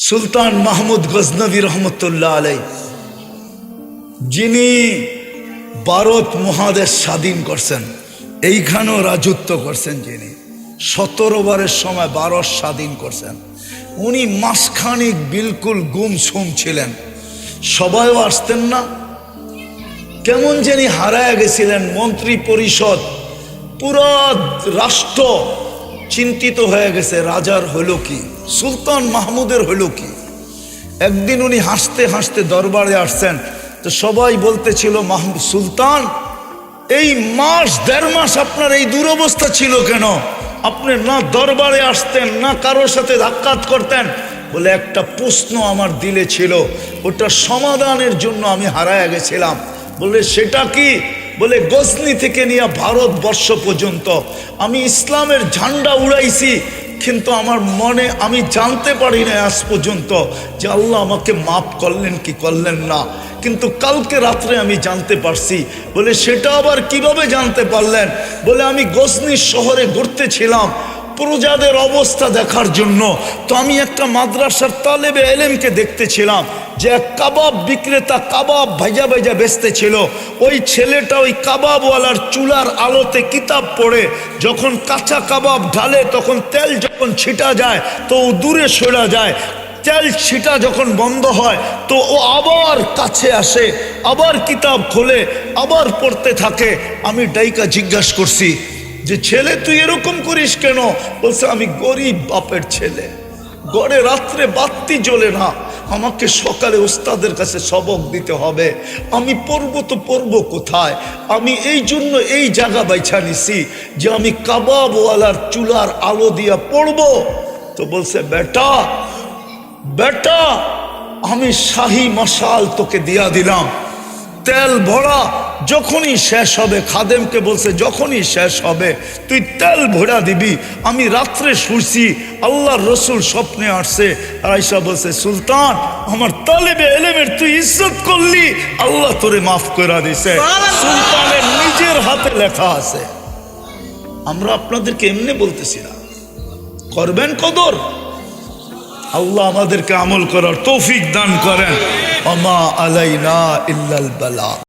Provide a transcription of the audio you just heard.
সুলতান মাহমুদ গজনবী রহমতুল্লাহ আলাই, যিনি ভারত মহাদেশ স্বাধীন করছেন, এইখানেও রাজত্ব করছেন যিনি, সতেরো বারের সময় ভারত স্বাধীন করছেন। উনি মাসখানিক বিলকুল গুম সুম ছিলেন। সবাইও আসতেন না। কেমন যিনি হারায় গেছিলেন মন্ত্রী পরিষদ পুরা রাষ্ট্র চিন্তিত হয়ে গেছে, রাজার হলো কি? সুলতান মাহমুদের হলো কি? একদিন উনি হাসতে হাসতে দরবারে আসছেন, তো সবাই বলতেছিল, মাহমুদ সুলতান, এই মাস, দেড় মাস আপনার এই দুরবস্থা ছিল কেন? আপনি না দরবারে আসতেন, না কারোর সাথে ধাক্কাত করতেন। বলে একটা প্রশ্ন আমার দিলে ছিল, ওটা সমাধানের জন্য আমি হারায় গেছিলাম। বলে সেটা কি? বলে, গজনি থেকে নিয়ে ভারতবর্ষ পর্যন্ত আমি ইসলামের ঝান্ডা উড়াইছি, কিন্তু আমার মনে আমি জানতে পারি না আজ পর্যন্ত যে আল্লাহ আমাকে মাফ করলেন কি করলেন না। কিন্তু কালকে রাত্রে আমি জানতে পারছি। বলে, সেটা আবার কীভাবে জানতে পারলেন? বলে, আমি গজনি শহরে ঘুরতে ছিলাম। প্রজাদের অবস্থা দেখার জন্য তো আমি একটা মাদ্রাসার তালেবে এলেমকে দেখতেছিলাম যে এক কাবাব বিক্রেতা কাবাব ভাইজা ভাইজা বেচতে ছিল ওই ছেলেটা ওই কাবাবওয়ালার চুলার আলোতে কিতাব পড়ে, যখন কাঁচা কাবাব ঢালে তখন তেল যখন ছিটা যায় তো ও দূরে সরা যায়। তেল ছিটা যখন বন্ধ হয় তো ও আবার কাছে আসে, আবার কিতাব খোলে, আবার পড়তে থাকে। আমি ডাইকা জিজ্ঞাসা করছি যে ছেলে তুই এরকম করিস কেন? বলছে, আমি গরিব বাপের ছেলে। গড়ে রাত্রে বাত্তি জ্বলে না। আমাকে সকালে ওস্তাদের কাছে সবক দিতে হবে। আমি পড়ব তো পড়ব কোথায়? আমি এই জন্য এই জায়গা বাইছা নিছি যে আমি কাবাবওয়ালার চুলার আলো দিয়া পড়ব। তো বলছে, বেটা বেটা, আমি শাহি মশাল তোকে দিয়া দিলাম। তেল ভরা যখনই শেষ হবে খাদেমকে বলছে যখনই শেষ হবে তুই তেল ভরা দিবি। আমি রাত্রে শুনছি আল্লাহর রসুল স্বপ্নে আসছে। আয়সা বলছে সুলতান আমার তালেবে এলেমের তুই ইজ্জত করলি আল্লাহ তোরে মাফ করে দিছে। সুলতানের নিজের হাতে লেখা আছে। আমরা আপনাদেরকে এমনি বলতেছি না। করবেন কদর। আল্লাহ আমাদেরকে আমল করার তৌফিক দান করেন। অমা আলাইনা ইল্লাল বালা।